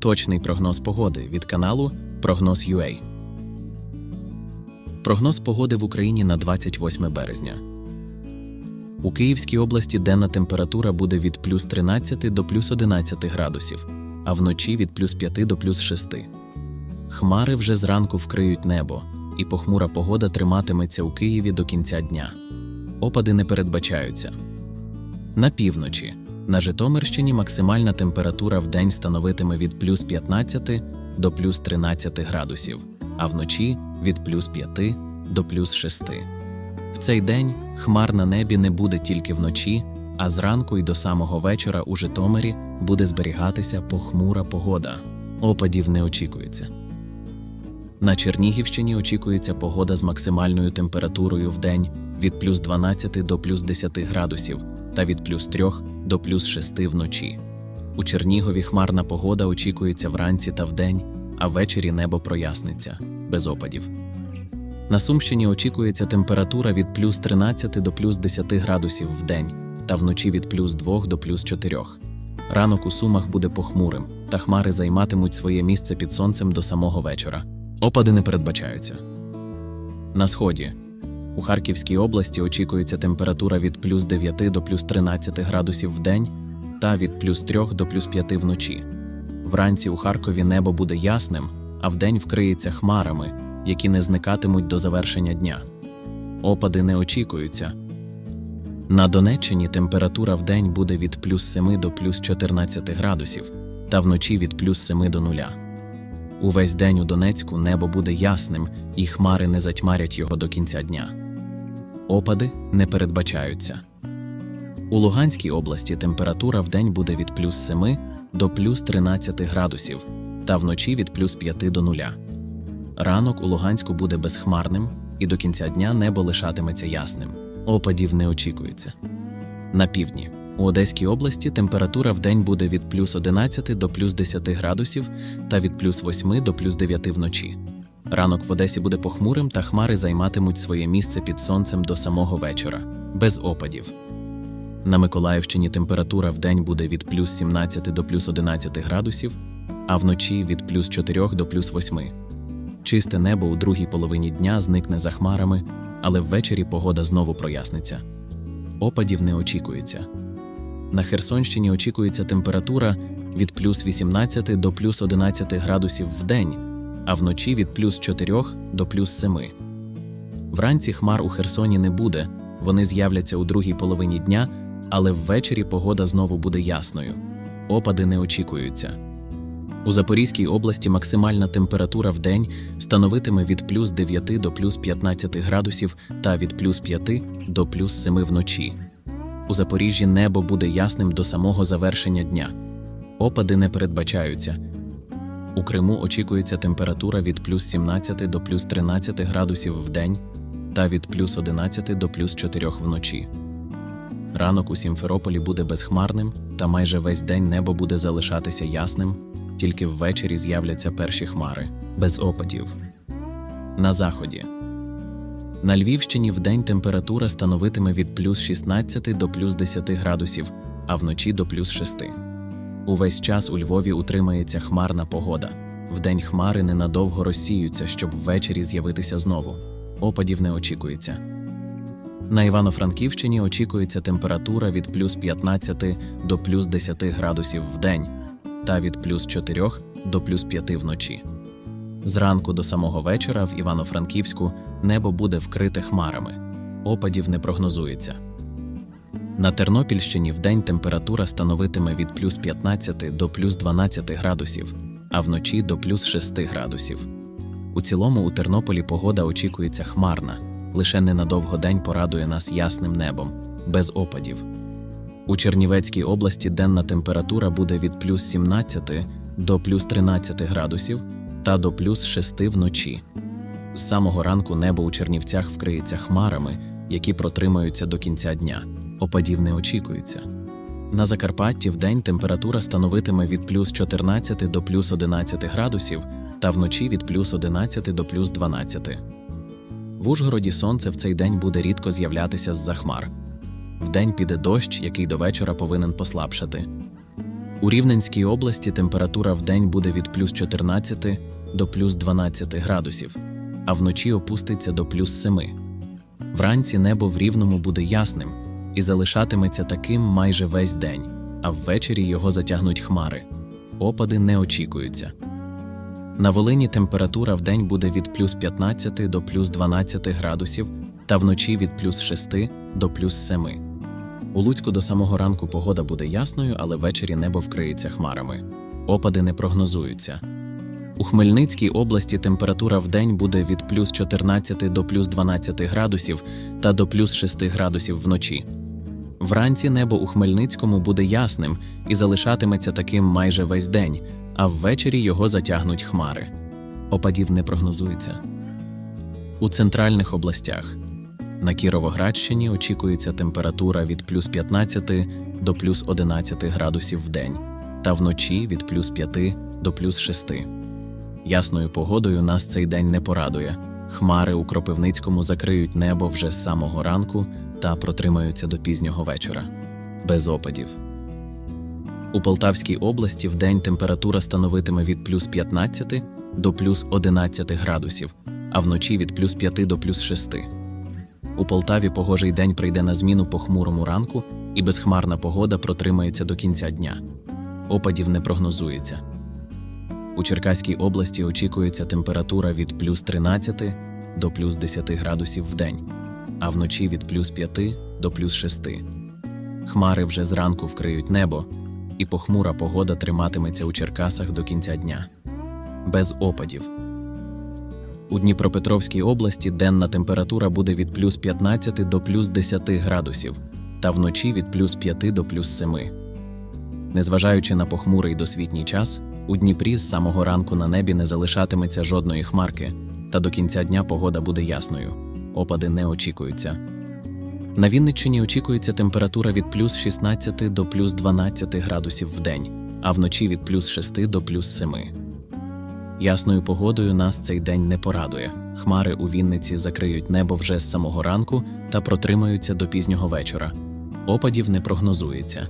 Точний прогноз погоди від каналу Прогноз UA. Прогноз погоди в Україні на 28 березня. У Київській області денна температура буде від плюс 13 до плюс 11 градусів, а вночі від плюс 5 до плюс 6. Хмари вже зранку вкриють небо, і похмура погода триматиметься у Києві до кінця дня. Опади не передбачаються. На півночі на Житомирщині максимальна температура в день становитиме від плюс 15 до плюс 13 градусів, а вночі від плюс 5 до плюс 6. В цей день хмар на небі не буде тільки вночі, а зранку і до самого вечора у Житомирі буде зберігатися похмура погода. Опадів не очікується. На Чернігівщині очікується погода з максимальною температурою в день від плюс 12 до плюс 10 градусів та від плюс 3 до плюс 6 вночі. У Чернігові хмарна погода очікується вранці та вдень, а ввечері небо проясниться без опадів. На Сумщині очікується температура від плюс 13 до плюс 10 градусів в день та вночі від плюс 2 до плюс 4. Ранок у Сумах буде похмурим, та хмари займатимуть своє місце під сонцем до самого вечора. Опади не передбачаються. На сході у Харківській області очікується температура від плюс 9 до плюс 13 градусів в день та від плюс 3 до плюс 5 вночі. Вранці у Харкові небо буде ясним, а вдень вкриється хмарами, які не зникатимуть до завершення дня. Опади не очікуються. На Донеччині температура вдень буде від плюс 7 до плюс 14 градусів, та вночі від плюс 7 до нуля. Увесь день у Донецьку небо буде ясним, і хмари не затьмарять його до кінця дня. Опади не передбачаються. У Луганській області температура вдень буде від плюс 7 до плюс 13 градусів, та вночі від плюс 5 до нуля. Ранок у Луганську буде безхмарним, і до кінця дня небо лишатиметься ясним. Опадів не очікується. На півдні у Одеській області температура вдень буде від плюс 11 до плюс 10 градусів та від плюс 8 до плюс 9 вночі. Ранок в Одесі буде похмурим, та хмари займатимуть своє місце під сонцем до самого вечора, без опадів. На Миколаївщині температура вдень буде від плюс 17 до плюс 11 градусів, а вночі від плюс 4 до плюс 8. Чисте небо у другій половині дня зникне за хмарами, але ввечері погода знову проясниться. Опадів не очікується. На Херсонщині очікується температура від плюс 18 до плюс 11 градусів в день, а вночі від плюс 4 до плюс 7. Вранці хмар у Херсоні не буде, вони з'являться у другій половині дня, але ввечері погода знову буде ясною. Опади не очікуються. У Запорізькій області максимальна температура в день становитиме від плюс 9 до плюс 15 градусів та від плюс 5 до плюс 7 вночі. У Запоріжжі небо буде ясним до самого завершення дня. Опади не передбачаються. У Криму очікується температура від плюс 17 до плюс 13 градусів в день та від плюс 11 до плюс 4 вночі. Ранок у Сімферополі буде безхмарним, та майже весь день небо буде залишатися ясним, тільки ввечері з'являться перші хмари, без опадів. На заході. На Львівщині вдень температура становитиме від плюс 16 до плюс 10 градусів, а вночі до плюс 6. Увесь час у Львові утримається хмарна погода. Вдень хмари ненадовго розсіються, щоб ввечері з'явитися знову. Опадів не очікується. На Івано-Франківщині очікується температура від плюс 15 до плюс 10 градусів в день та від плюс 4 до плюс 5 вночі. Зранку до самого вечора в Івано-Франківську небо буде вкрите хмарами. Опадів не прогнозується. На Тернопільщині вдень температура становитиме від плюс 15 до плюс 12 градусів, а вночі до плюс 6 градусів. У цілому у Тернополі погода очікується хмарна, лише ненадовго день порадує нас ясним небом, без опадів. У Чернівецькій області денна температура буде від плюс 17 до плюс 13 градусів та до плюс 6 вночі. З самого ранку небо у Чернівцях вкриється хмарами, які протримаються до кінця дня. Опадів не очікується. На Закарпатті вдень температура становитиме від плюс 14 до плюс 11 градусів та вночі від плюс 11 до плюс 12. В Ужгороді сонце в цей день буде рідко з'являтися з-за хмар. Вдень піде дощ, який до вечора повинен послабшати. У Рівненській області температура в день буде від плюс 14 до плюс 12 градусів, а вночі опуститься до плюс 7. Вранці небо в Рівному буде ясним і залишатиметься таким майже весь день, а ввечері його затягнуть хмари. Опади не очікуються. На Волині температура в день буде від плюс 15 до плюс 12 градусів та вночі від плюс 6 до плюс 7. У Луцьку до самого ранку погода буде ясною, але ввечері небо вкриється хмарами. Опади не прогнозуються. У Хмельницькій області температура в день буде від плюс 14 до плюс 12 градусів та до плюс 6 градусів вночі. Вранці небо у Хмельницькому буде ясним і залишатиметься таким майже весь день, а ввечері його затягнуть хмари. Опадів не прогнозується. У центральних областях на Кіровоградщині очікується температура від плюс 15 до плюс 11 градусів в день, та вночі від плюс 5 до плюс 6. Ясною погодою нас цей день не порадує. Хмари у Кропивницькому закриють небо вже з самого ранку та протримаються до пізнього вечора. Без опадів. У Полтавській області вдень температура становитиме від плюс 15 до плюс 11 градусів, а вночі від плюс 5 до плюс 6. У Полтаві погожий день прийде на зміну похмурому ранку, і безхмарна погода протримається до кінця дня. Опадів не прогнозується. У Черкаській області очікується температура від плюс 13 до плюс 10 градусів в день, а вночі від плюс 5 до плюс 6. Хмари вже зранку вкриють небо, і похмура погода триматиметься у Черкасах до кінця дня. Без опадів. У Дніпропетровській області денна температура буде від плюс 15 до плюс 10 градусів, та вночі від плюс 5 до плюс 7. Незважаючи на похмурий досвітній час, у Дніпрі з самого ранку на небі не залишатиметься жодної хмарки, та до кінця дня погода буде ясною. Опади не очікуються. На Вінниччині очікується температура від плюс 16 до плюс 12 градусів в день, а вночі від плюс 6 до плюс 7. Ясною погодою нас цей день не порадує. Хмари у Вінниці закриють небо вже з самого ранку та протримаються до пізнього вечора. Опадів не прогнозується.